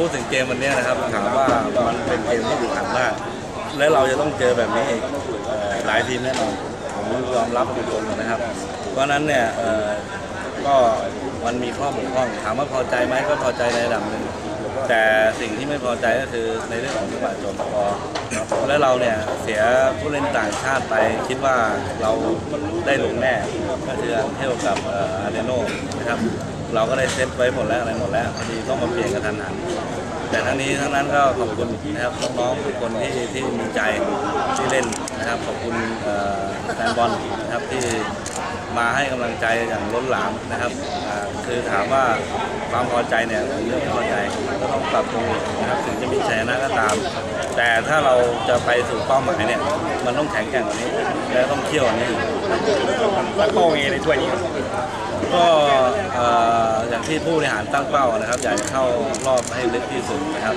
พูดถึงเกมวันนี้นะครับถามว่ามันเป็นเกมที่ดุดันมากและเราจะต้องเจอแบบนี้อีกหลายทีมแน่นอนผมยอมรับตรงนะครับ เพราะนั้นเนี่ยก็มันมีข้อบกพร่อง ถามว่าพอใจไหมก็พอใจในระดับหนึ่งแต่สิ่งที่ไม่พอใจก็คือในเรื่องของจังหวะจบพอ และเราเนี่ยเสียผู้เล่นต่างชาติไปคิดว่าเราได้ลงแน่ก็คืออันเทลกับอาร์เดโนนะครับเราก็ได้เซตไว้หมดแล้วอะไรหมดแล้วพอดีต้องมาเปลี่ยนกระทันหันแต่ทั้งนี้ทั้งนั้นก็ขอบคุณนะครับน้องๆทุกคนที่ที่มีใจที่เล่นนะครับขอบคุณแฟนบอลนะครับที่ มาให้กำลังใจอย่างล้นหลามนะครับอ่าคือถามว่าความพอใจเนี่ยผมเรื่องพอใจก็ต้องปรับปรุงอีกนะครับถึงจะมีชัยชนะก็ตาม แต่ถ้าเราจะไปสู่เป้าหมายเนี่ยมันต้องแข็งแกร่งกว่านี้และต้องเที่ยวกว่านี้อีกตั้งเป้าไงในถ้วยนี้ครับก็เอ่ออย่างที่ผู้บริหารตั้งเป้านะครับอยากจะเข้ารอบให้ลึกที่สุดนะครับ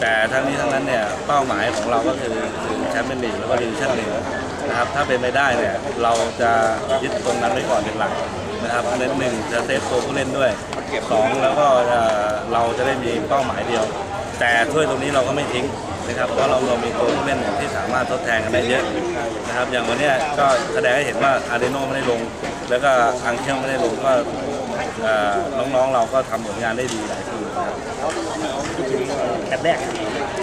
แต่ทั้งนี้ทั้งนั้นเนี่ยเป้าหมายของเราก็คือคือแชมเปี้ยนลีกแล้วก็ดิวิชั่นลีก นะครับถ้าเป็นไปได้เนี่ยเราจะยึดตรงนั้นไว้ก่อนเป็นหลักนะครับเน้นหนึ่งจะเซฟตัวผู้เล่นด้วยสองแล้วก็เอ่อเราจะได้มีเป้าหมายเดียว แต่ถ้วยตรงนี้เราก็ไม่ทิ้งนะครับเพราะเราเรามีตัวผู้เล่นที่สามารถทดแทนกันได้เยอะนะครับอย่างวันเนี้ยก็แสดงให้เห็นว่าอาร์เดโนไม่ได้ลง แล้วก็อังเคิลไม่ได้ลงก็เอ่อน้องๆเราก็ทำผลงานได้ดีหลายทีนะครับพูดถึงแมตช์แรก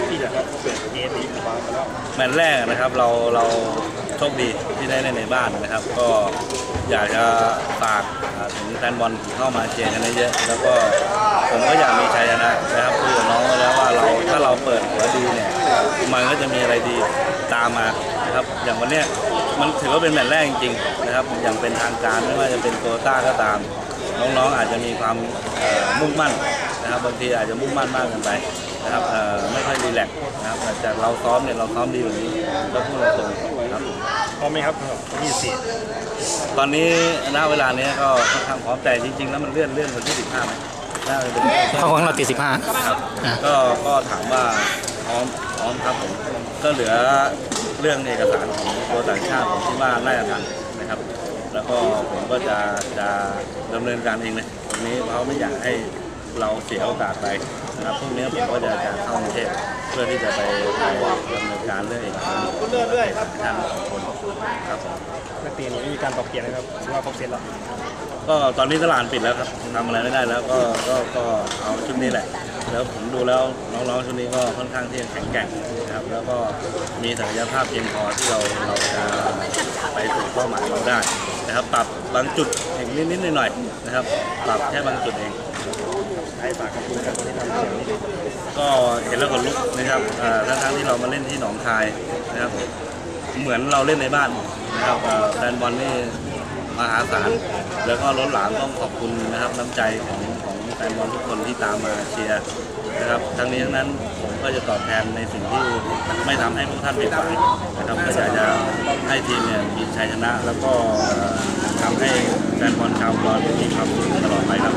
ที่จะครับเปิดเกมนี้วางไปแล้วแมตช์แรกนะครับเราเราโช คดีที่ได้เล่นในบ้านนะครับ ก็อยากจะฝากถึงแฟนบอลเข้ามาเชียร์กันเยอะแล้วก็ผมก็อยากมีชัยชนะนะครับคุยกับน้องแล้วว่าเราถ้าเราเปิดหัวดีเนี่ยมันก็จะมีอะไรดีตามมานะครับอย่างวันเนี้ยมันถือว่าเป็นแมตช์แรกจริงๆนะครับอย่างเป็นทางการไม่ว่าจะเป็นโตต้าก็ตาม น้องๆอาจจะมีความมุ่งมั่นนะครับบางทีอาจจะมุ่งมั่นมากเกินไปนะครับไม่ค่อยรีแลกซ์นะครับแต่จากเราซ้อมเนี่ยเราซ้อมดีกว่านี้ก็พูดตรงๆครับ พร้อมไหมครับยี่สิบตอนนี้ณเวลานี้ก็ค่อนข้างพร้อมแต่จริง ๆ แล้วมันเลื่อนเลื่อนวันที่15ไหมน่าจะเป็นเพราะของเราติดสิบห้าครับก็ก็ถามว่าพร้อมพร้อมครับผมก็เหลือเรื่องเอกสารของตัวต่างชาติผมคิดว่าน่าจะทันนะครับ แล้วก็ผมก็จะจะดำเนินการเองเลยตรงนี้เพราะไม่อยากให้เราเสียโอกาสไป นะครับพรุ่งนี้ผมก็จะจะเข้ากรุงเทพเพื่อที่จะไปไปดำเนินการเรื่องเอกสารทางคนครับผมนักเตะนี้ไม่มีการปรับเปลี่ยนนะครับถือว่าครบเซตแล้วก็ตอนนี้ตลาดปิดแล้วครับทำอะไรไม่ได้แล้วก็ก็ก็เอาชุดนี้แหละ แล้วผมดูแล้วน้องๆชุดนี้ก็ค่อนข้างที่จะแข็งแกร่งนะครับแล้วก็มีศักยภาพเพียงพอที่เราเราจะไปสู่เป้าหมายเราได้นะครับปรับบางจุดเองนิดๆหน่อยๆนะครับปรับแค่บางจุดเอง ให้ฝากขอบคุณกันที่ทำเสียงนี้ ก็เห็นแล้วขนลุกนะครับอ่าทั้งๆที่เรามาเล่นที่หนองคายนะครับเหมือนเราเล่นในบ้านนะครับแฟนบอลนี่มหาศาลแล้วก็ล้นหลามต้องขอบคุณนะครับน้ำใจของของแฟนบอลทุกคนที่ตามมาเชียร์นะครับทั้งนี้ทั้งนั้นผมก็จะตอบแทนในสิ่งที่ไม่ทำให้พวกท่านผิดหวังนะครับก็อยากจะให้ทีมเนี่ยมีชัยชนะ แล้วก็เอ่อทำให้แฟนบอลชาวบอลมีความสุขตลอดไปครับ